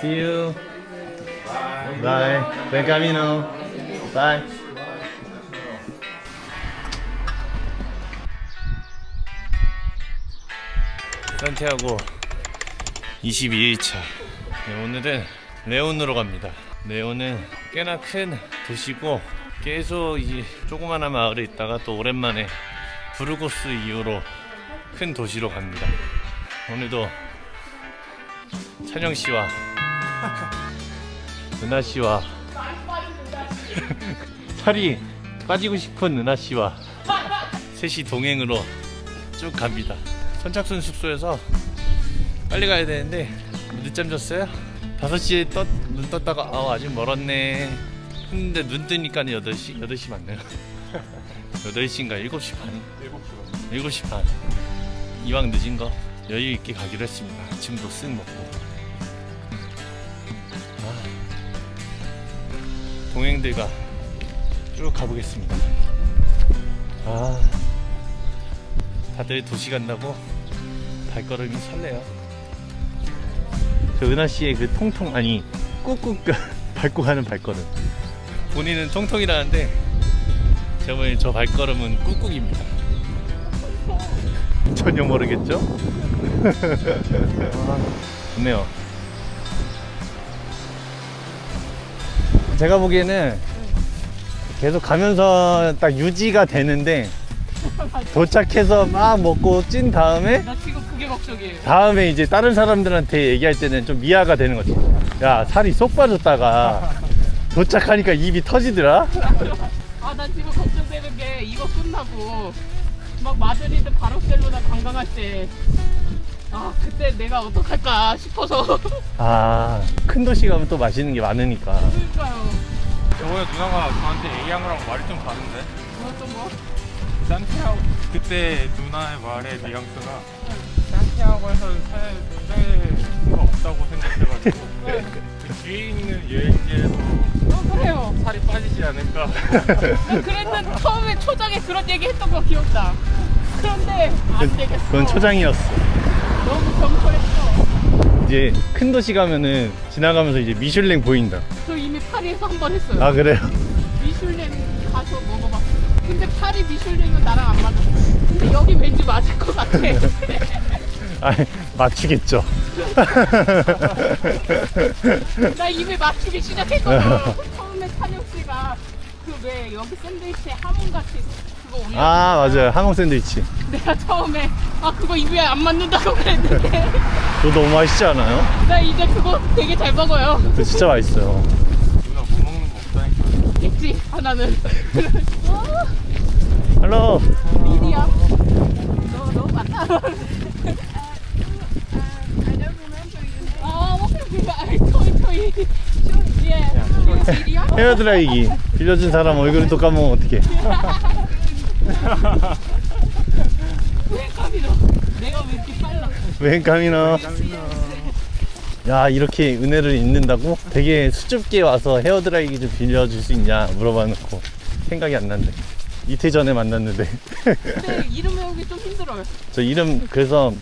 See you. Bye. Buen camino. Bye. 산티아고 22일차. 네, 오늘은 레온으로 갑니다. 레온은 꽤나 큰 도시고 계속 이 조그마한 마을에 있다가 또 오랜만에 부르고스 이후로 큰 도시로 갑니다. 오늘도 찬영 씨와 은하 씨와 살이 빠지고 싶은 은하 씨와 셋이 동행으로 쭉 갑니다. 선착순 숙소에서 빨리 가야 되는데 늦잠 잤어요. 5시에 떴, 눈 떴다가 아 아직 멀었네 했는데 눈 뜨니까 8시? 8시 맞나요? 8시인가 7시 반? 7시 반 7시 반 이왕 늦은 거 여유 있게 가기로 했습니다 아침도 쓱 먹고 동행들과 쭉 가보겠습니다 아 다들 도시 간다고 발걸음이 설레요 저 은하 씨의 그 통통 아니 꾹꾹 밟고 가는 발걸음. 본인은 통통이라는데 저번에 저 발걸음은 꾹꾹입니다. 전혀 모르겠죠? 아, 좋네요. 제가 보기에는 계속 가면서 딱 유지가 되는데 도착해서 막 먹고 찐 다음에 나 지금 그게 걱정이에요. 다음에 이제 다른 사람들한테 얘기할 때는 좀 미아가 되는 거지. 야, 살이 쏙 빠졌다가 도착하니까 입이 터지더라? 아, 난 지금 걱정되는 게 이거 끝나고 막 마드리드 바르셀로나 관광할 때 아, 그때 내가 어떡할까 싶어서. 아, 큰 도시 가면 또 맛있는 게 많으니까. 그러니까요. 저번에 누나가 저한테 얘기한 거랑 말이 좀 다른데? 어떤 거? 산티아고 그때 누나의 말의 뉘앙스가 산티아고에서는 살, 살 수가 없다고 생각해가지고 네. 그 뒤에 있는 여행지에도 어, 그래요. 살이 빠지지 않을까 나 그랬는 처음에 초장에 그런 얘기 했던 거 기억나. 그런데 안 되겠어. 그건 초장이었어. 너무 경솔했어. 이제 큰 도시 가면은 지나가면서 이제 미슐랭 보인다. 저 이미 파리에서 한 번 했어요. 아, 그래요? 미슐랭 가서 먹어봤어. 근데 파리 미슐랭은 나랑 안 맞아. 근데 여기 왠지 맞을 것 같아. 아, 맞추겠죠. 나 입에 맞추기 시작했거든. 처음에 찬영 씨가 그 왜 여기 샌드위치에 하몬 같이 그거 올려. 아, 맞아요. 항공 샌드위치. 내가 처음에 아 그거 입에 안 맞는다고 그랬는데 그거 너무 맛있지 않아요? 나 이제 그거 되게 잘 먹어요. 그거 진짜 맛있어요. 누나 못 먹는 거 없다니까 있지 하나는. 어, 할로. 미디야. 너 너무 많다. 아, 오케이, 오케이. 아, 토이, 토이. 예. 미디야? 헤어드라이기. 빌려준 사람 얼굴을 또 까먹으면 어떡해. 내가 왜 이렇게 빨라? 웬 카미너. 야 이렇게 은혜를 잊는다고? 되게 수줍게 와서 헤어드라이기 좀 빌려줄 수 있냐 물어봐 놓고 생각이 안 난대. 이틀 전에 만났는데 근데 이름 외우기 좀 힘들어요. 저 이름 그래서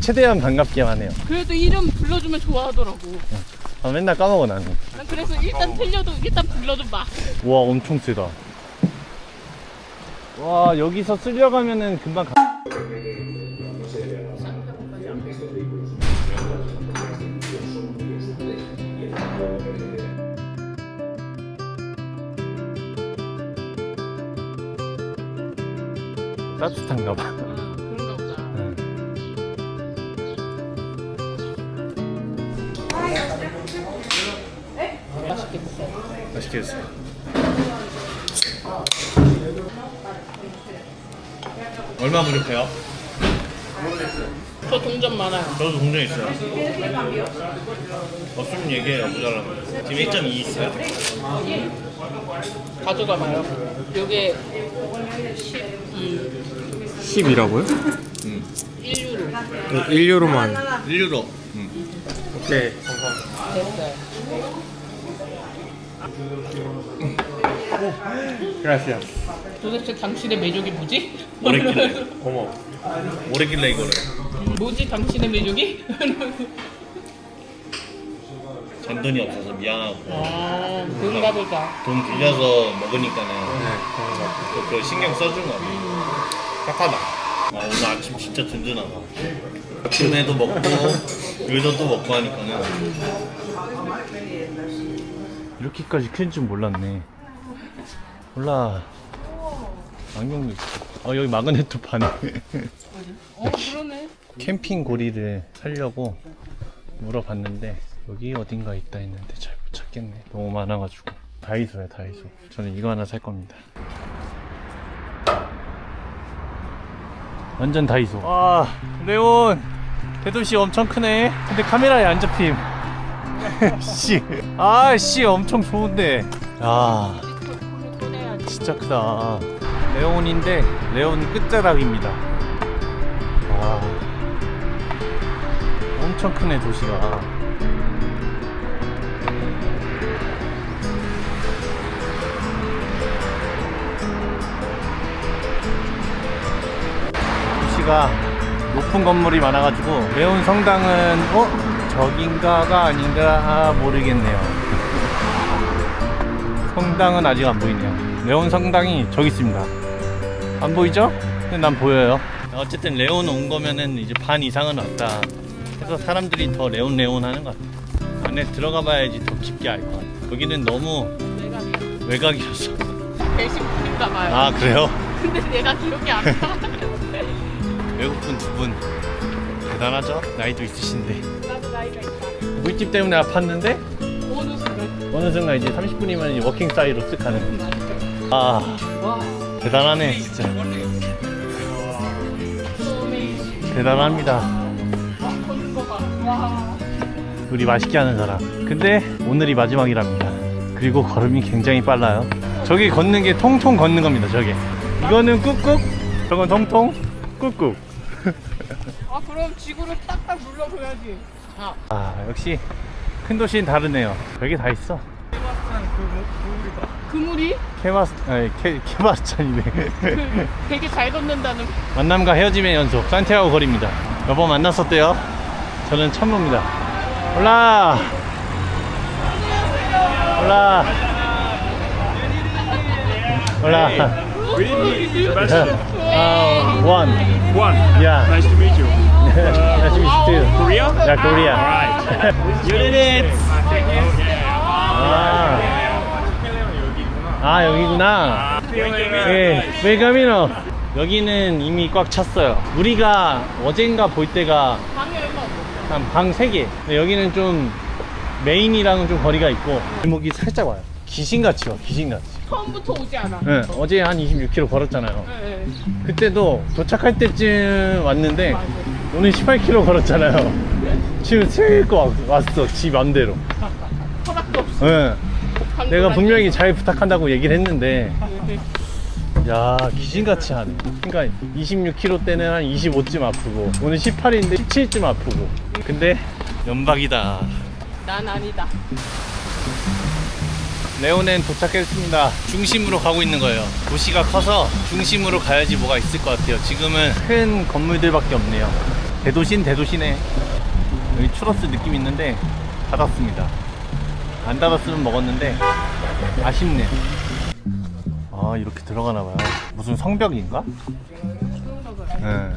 최대한 반갑게만 해요. 그래도 이름 불러주면 좋아하더라고. 아, 맨날 까먹어 나는. 난 그래서 일단 틀려도 일단 불러도 봐. 와 엄청 세다. 와 여기서 쓸려가면은 금방 가. 따뜻한가 봐. 맛있게 드세요. 얼마 부족해요? 저 동전 많아요. 저도 동전 있어요. 없으면 얘기해요. 모자라면. 지금 1.2 있어요? 가져가 봐요. 요게 10, 10이라고요? 1유로 1유로만 1유로. 오케이 됐어요. 그라시아 도대체 당신의 매력이 뭐지? 오래길래. 고마워 오래길래 이거를. 뭐지 당신의 매력이? 잔돈이 없어서 미안하고 아, 그런가 보다. 돈 빌려서 먹으니까는 또 그걸 신경 써준 거 같아. 착하다. 아, 오늘 아침 진짜 든든하다. 아침에도 먹고 여기서도 먹고 하니까는 이렇게까지 큰 줄 몰랐네. 몰라. 안경도 있어. 어 여기 마그네토 파네. 어, 그러네. 캠핑 고리를 사려고 물어봤는데 여기 어딘가 있다 했는데 잘 못 찾겠네 너무 많아가지고 다이소야 다이소 저는 이거 하나 살 겁니다 완전 다이소 와 레온 대도시 엄청 크네 근데 카메라에 안 잡힘 씨. 아 씨 엄청 좋은데 야 손해야지. 진짜 크다. 레온인데 레온 끝자락입니다. 와, 엄청 크네 도시가. 도시가 높은 건물이 많아가지고 레온 성당은 어 저긴가가 아닌가 아, 모르겠네요. 성당은 아직 안 보이네요. 레온 성당이 저기 있습니다. 안 보이죠? 근데 난 보여요. 어쨌든 레온 온 거면은 이제 반 이상은 왔다. 그래서 사람들이 더 레온 레온 하는 것 같아. 안에 들어가 봐야지 더 깊게 알 것 같아. 여기는 너무 외곽이었어. 배신 분인가 봐요. 아 그래요? 근데 내가 기억이 안 나. 외국분 두 분 대단하죠? 나이도 있으신데 있다. 물집 때문에 아팠는데 어느 순간. 어느 순간 이제 30분이면 이제 워킹 사이로 쓱 가는. 아 와. 대단하네 진짜. 대단합니다. 와, 걷는 거 봐. 와. 우리 맛있게 하는 사람. 근데 오늘이 마지막이랍니다. 그리고 걸음이 굉장히 빨라요. 저기 걷는 게 통통 걷는 겁니다. 저게. 이거는 꾹꾹, 저건 통통, 꾹꾹. 아, 그럼 지구를 딱딱 눌러 줘야지. 자, 아 역시 큰 도시는 다르네요. 별게 다 있어. 그물이 케마스, 아니 케 케마스찬이네. 그 되게 잘 걷는다는. 만남과 헤어짐의 연속 산티아고 거리입니다. 여보 만났었대요. 저는 참모입니다. 올라. 올라. 올라. 아, 원. One. Yeah. Nice to meet you. nice to meet you too. Korea? Yeah, Korea. Alright. You did it. 아, 아 여기구나. 예, 웰카미노. 여기는 이미 꽉 찼어요. 우리가 어젠가 볼 때가 방에 얼마 없어. 한방 3개. 근데 여기는 좀 메인이랑은 좀 거리가 있고 길목이 살짝 와요. 귀신같이 와, 귀신같이. 처음부터 오지 않아. 네, 어제 한 26km 걸었잖아요. 네, 네. 그때도 도착할 때쯤 왔는데 맞아. 오늘 18km 걸었잖아요. 지금 슬거 왔어, 지 맘대로. 허락도 없어. 네. 내가 분명히 잘 부탁한다고 얘기를 했는데 네. 야 귀신같이 하네 그러니까 26km 때는 한 25쯤 아프고 오늘 18인데 17쯤 아프고 근데 연박이다 난 아니다. 레온엔 도착했습니다. 중심으로 가고 있는 거예요. 도시가 커서 중심으로 가야지 뭐가 있을 것 같아요. 지금은 큰 건물들밖에 없네요. 대도시는 대도시네. 여기 추러스 느낌 있는데 닫았습니다. 안 닫았으면 먹었는데 아쉽네. 아 이렇게 들어가나 봐요. 무슨 성벽인가? 네.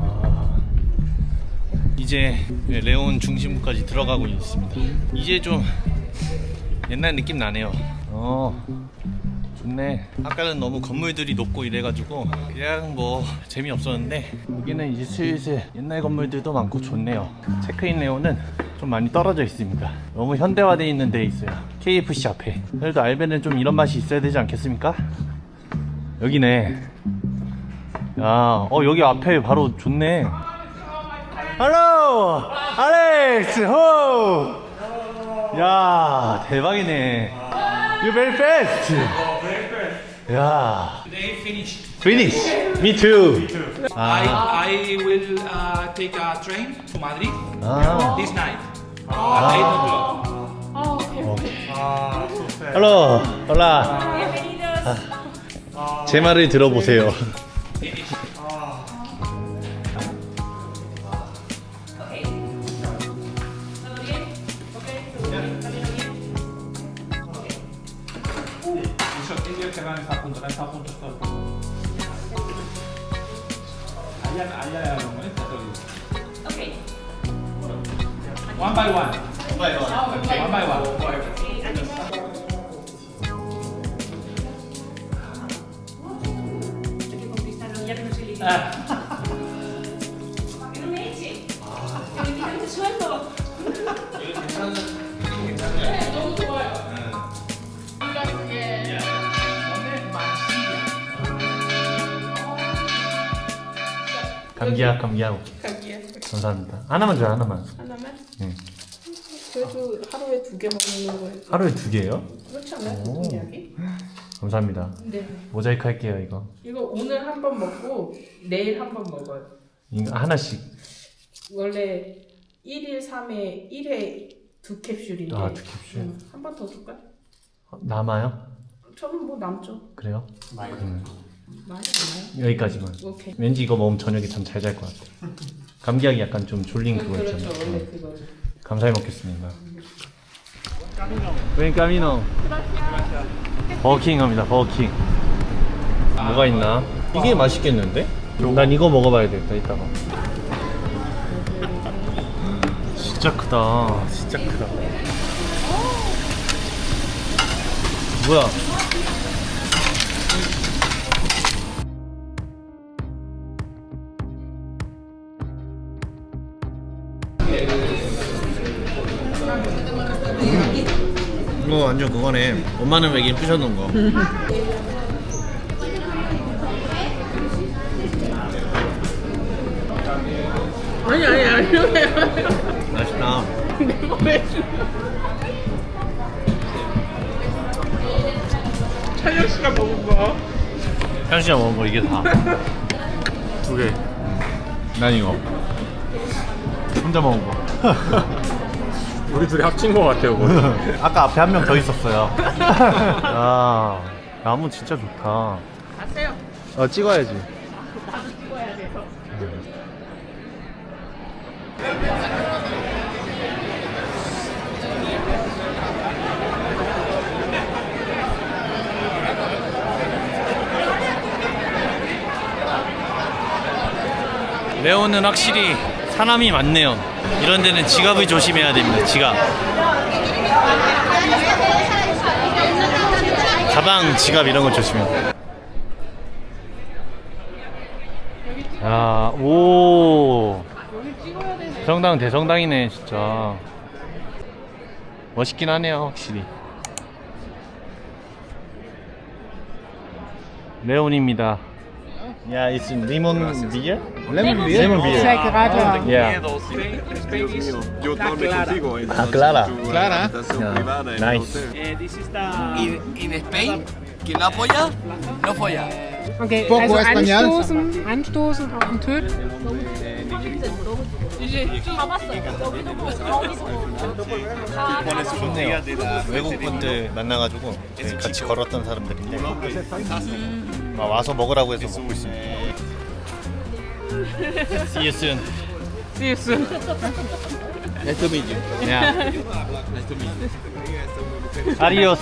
아, 이제 레온 중심부까지 들어가고 있습니다. 이제 좀 옛날 느낌 나네요. 어, 좋네. 아까는 너무 건물들이 높고 이래가지고 그냥 뭐 재미없었는데 여기는 이제 슬슬 옛날 건물들도 많고 좋네요. 체크인 레온은 좀 많이 떨어져 있습니다. 너무 현대화되어 있는 데 있어요. KFC 앞에. 그래도 알베는 좀 이런 맛이 있어야 되지 않겠습니까? 여기네. 야, 어 여기 앞에 바로 좋네. 할로, 알렉스, 호. 야, 대박이네. You very fast. 야. They finished. Finish. Me too. I, 아, I will uh, take a train to Madrid 아. this night at 8 o'clock. 아, 개꿀. 할로, 홀라. 아, 제 말을 들어보세요. One by one. One by one. 너무 좋아요. 우리가 그게 감기약 감기약 감기에 감사합니다 하나만 줘요 하나만 하나만. 네. 그래도 하루에 두 개 먹는 거예요. 하루에 두 개요? 그렇지 않아요? 오. 보통 약이? 감사합니다 네. 모자이크 할게요 이거 이거 오늘 한 번 먹고 내일 한 번 먹어요. 이거 하나씩 원래 1일 3회 1회 두 캡슐인데 아, 두 캡슐. 한 번 더 줄까? 어, 남아요? 저는 뭐 남죠. 그래요? 음, 많이. 여기까지만 오케이. 왠지 이거 먹으면 저녁에 잠 잘 잘 것 같아 감기약이 약간 좀 졸린 그거 그렇죠. 원래 음. 그거. 감사히 먹겠습니다 웬 까미노 버킹 갑니다 버킹 뭐가 있나? 이게 맛있겠는데? 난 이거 먹어봐야 되겠다 이따가 진짜 크다 진짜 크다 뭐야 이거 완전 그거네 엄마는 왜 이렇게 부셔놓은 거 아니 아니 아니. 맛있다 왜? 찬영 씨가 먹은 거. 현씨가 먹은 거 이게 다두 개. 난 이거. 혼자 먹은 거. 우리 둘이 합친 거 같아요. 아까 앞에 한 명 더 있었어요. 아, 나무 진짜 좋다. 가세요. 어, 찍어야지. 나도 찍어야 돼서. 레오는 확실히 사람이 많네요. 이런 데는 지갑을 조심해야 됩니다. 지갑. 가방, 지갑 이런 거 조심해. 야, 오. 대성당 대성당이네 진짜. 멋있긴 하네요 확실히. 레온입니다. 야, it's lemon beer? Lemon beer. Lemon beer. Yeah. Yo torne contigo. en Ah, Clara. Clara. Yeah. Nice. Y, de Spain, quien no apoya, no folla. Okay, Poco also español. anstoßen, anstoßen auf den Tisch. 좋네요. 외국 분들 만나가지고 저희 같이 걸었던 사람들인데 아, 와서 먹으라고 해서 먹고 있습니다. See you soon. See you soon. Nice to meet you. Yeah. Nice to meet you. Adios.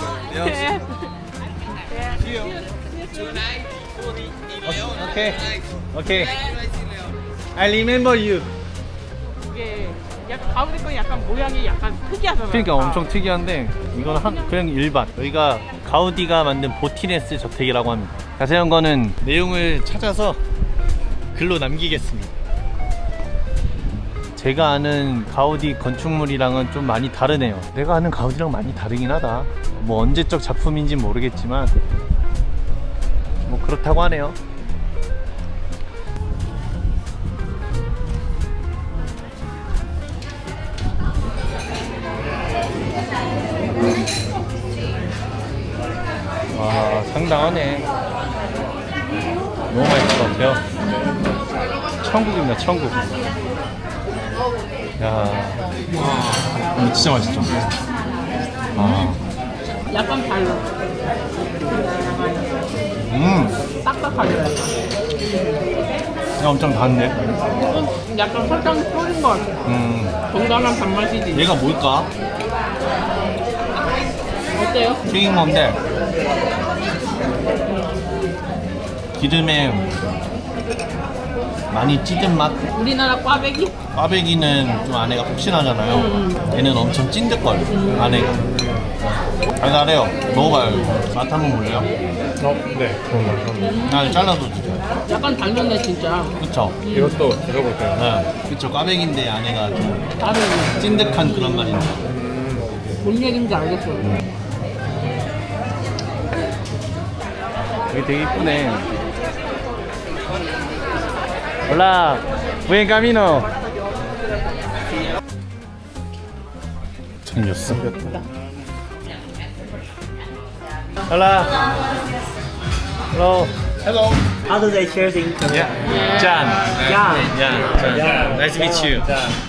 Okay. Okay. I remember you. 이게 약간 가운데 건 약간 모양이 약간 특이하잖아요. 그러니까 엄청 특이한데 이건 한 그냥 일반. 여기가 가우디가 만든 보티네스 저택이라고 합니다. 자세한 거는 내용을 찾아서 글로 남기겠습니다. 제가 아는 가우디 건축물이랑은 좀 많이 다르네요. 내가 아는 가우디랑 많이 다르긴 하다. 뭐 언제적 작품인지 모르겠지만 뭐 그렇다고 하네요. 와 상당하네. 너무 맛있을 것 같아요. 천국입니다, 천국. 야, 이거 진짜 맛있죠. 아, 약간 달라. 음, 딱딱하게. 야, 엄청 단데. 이건 약간 설탕 뿌린 것 같아. 음, 건강한 단맛이지. 얘가 뭘까? 어때요? 튀긴 건데 기름에 많이 찌든 맛. 우리나라 꽈배기? 꽈배기는 좀 안에가 폭신하잖아요. 얘는 엄청 찐득걸 안에가. 달달해요. 먹어봐요. 맛 한번 볼래요? 어, 네. 그런 거. 아, 잘라도 드세요. 약간 달렸네 진짜. 그쵸? 거. 이것도 드셔볼까요? 네. 그쵸. 꽈배기인데 안에가 좀 다른 찐득한 그런 맛인데. 뭔 얘기인지 알겠어. 여기 되게 이쁘네. 올라, buen camino. 잠겼어. 올라. Hello. Hello. How do they share in Korea? Yeah. Jan. Jan. Jan. Nice to meet you.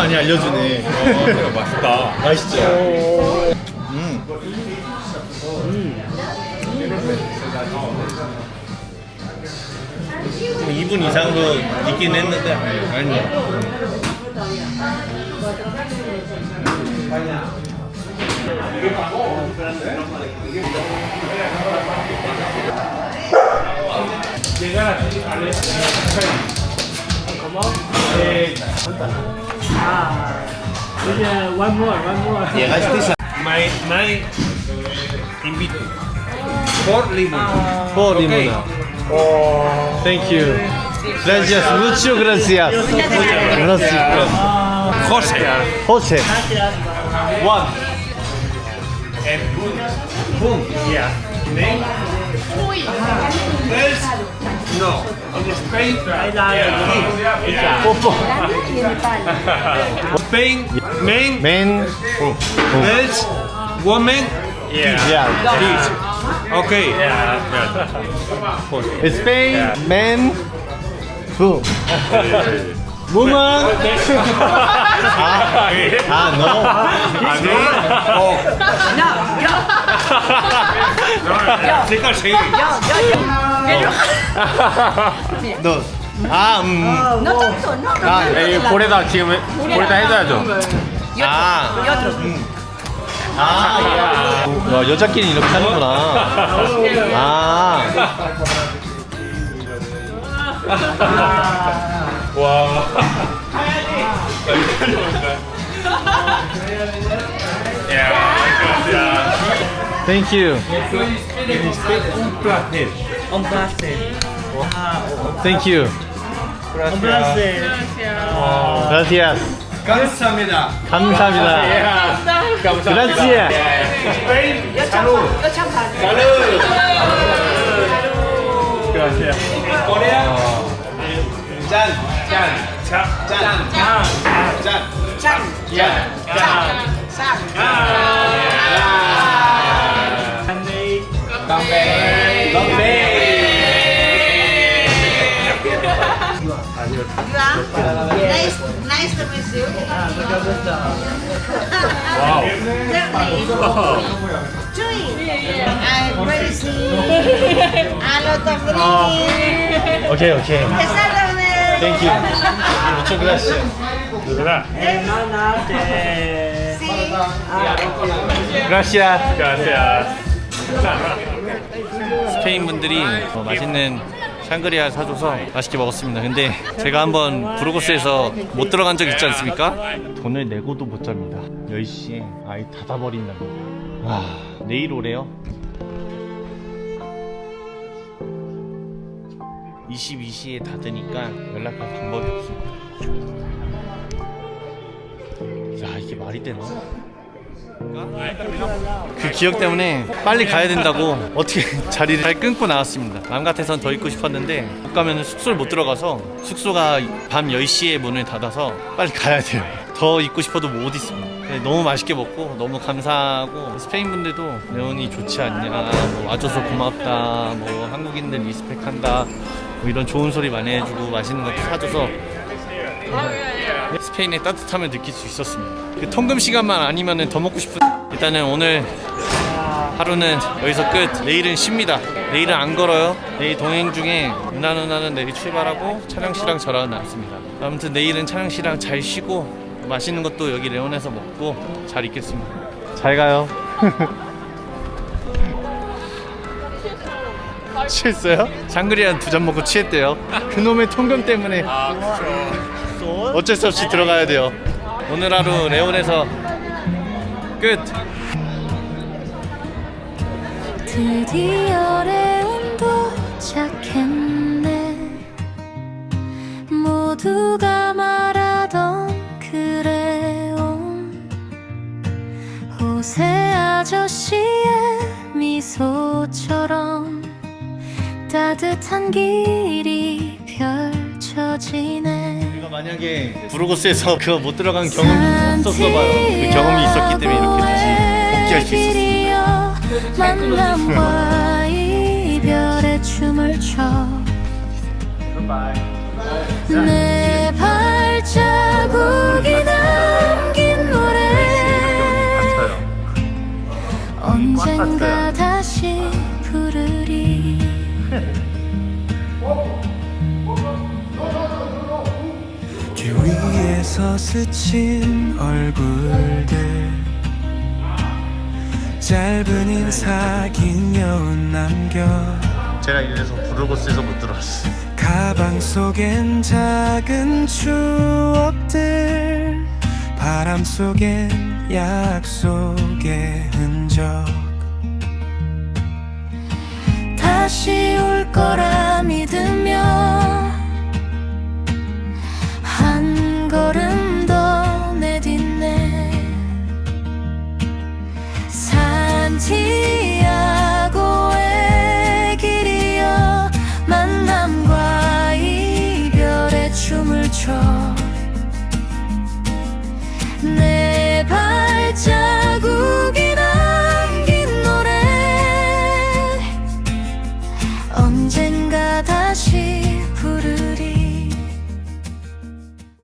많이 알려주네. 어, 맛있다. 맛있죠? 음. 좀 2분 이상도 있긴 했는데 아니요. Yeah, one more, one more. My, my invito. Por limón. Por limona. Thank you. Gracias, mucho gracias. Gracias. José. José. One. Boom. Yeah. Name? There's no. On Spain. Yeah. 뽀뽀. Spain. Man. 맨. There's woman. Yeah. 야. Okay. Yeah. 스페인 맨. 부. woman. 아, 아, no. 아니. 어. 색깔 제일. 너. 아, 음. 아, 에이, 볼에다 지금 볼에다 해줘야죠. 아. 음. 아. 와, 여자끼리 이렇게 하는구나. 아. 와. 야, Thank you. Un placer. Thank you. Un placer. Gracias. 감사합니다. 감사합니다. Gracias. 짠. 짠. 짠. 짠. 짠. Nice, nice to meet you. 와우. Chuy, I'm crazy. A lot of green. 오케이, 오케이. Exactamente. Thank you. Muchas gracias. 누구나. Sí. Gracias. gracias. 스페인 분들이 어, 맛있는 샹그리아 사줘서 맛있게 먹었습니다. 근데 제가 한번 부르고스에서 못 들어간 적 있지 않습니까? 돈을 내고도 못 잡니다. 10시에 아예 닫아버린답니다. 와, 내일 오래요? 22시에 닫으니까 연락할 방법이 없습니다. 야, 이게 말이 되나? 그 기억 때문에 빨리 가야 된다고 어떻게 자리를 잘 끊고 나왔습니다. 마음 같아선 더 있고 싶었는데 못 가면 숙소를 못 들어가서 숙소가 밤 10시에 문을 닫아서 빨리 가야 돼요. 더 있고 싶어도 못 있습니다. 근데 너무 맛있게 먹고 너무 감사하고 스페인 분들도 레온이 좋지 않냐, 뭐 와줘서 고맙다, 뭐 한국인들 리스펙한다, 뭐 이런 좋은 소리 많이 해주고 맛있는 것도 사줘서 스페인의 따뜻함을 느낄 수 있었습니다. 그 통금 시간만 아니면 더 먹고 싶은. 일단은 오늘 하루는 여기서 끝. 내일은 쉽니다. 내일은 안 걸어요. 내일 동행 중에 누나 누나는 내일 출발하고 찬영 씨랑 저랑 남습니다. 아무튼 내일은 찬영 씨랑 잘 쉬고 맛있는 것도 여기 레온에서 먹고 잘 있겠습니다. 잘 가요. 취했어요? 샹그리안 두잔 먹고 취했대요. 그놈의 통금 때문에 어쩔 수 없이 들어가야 돼요. 오늘 하루 레온에서 끝. 드디어 레온 도착했네. 모두가 말하던 그 레온. 호세 아저씨의 미소처럼 따뜻한 길이 펼쳐지네 만약에 부르고스에서 그거 못 들어간 경험이 있었어 봐요. 그 경험이 있었기 때문에 이렇게 다시 복귀할 수 만남과 이별의 춤을 춰. 내 발자국이 남긴 노래. 언젠가 서 스친 얼굴들. 짧은 인사 긴 여운 남겨. 제가 이래서 부르고스에서 못 들어왔어. 가방 속엔 작은 추억들 바람 속엔 약속의 흔적. 다시 올 거라 믿으며 한 걸음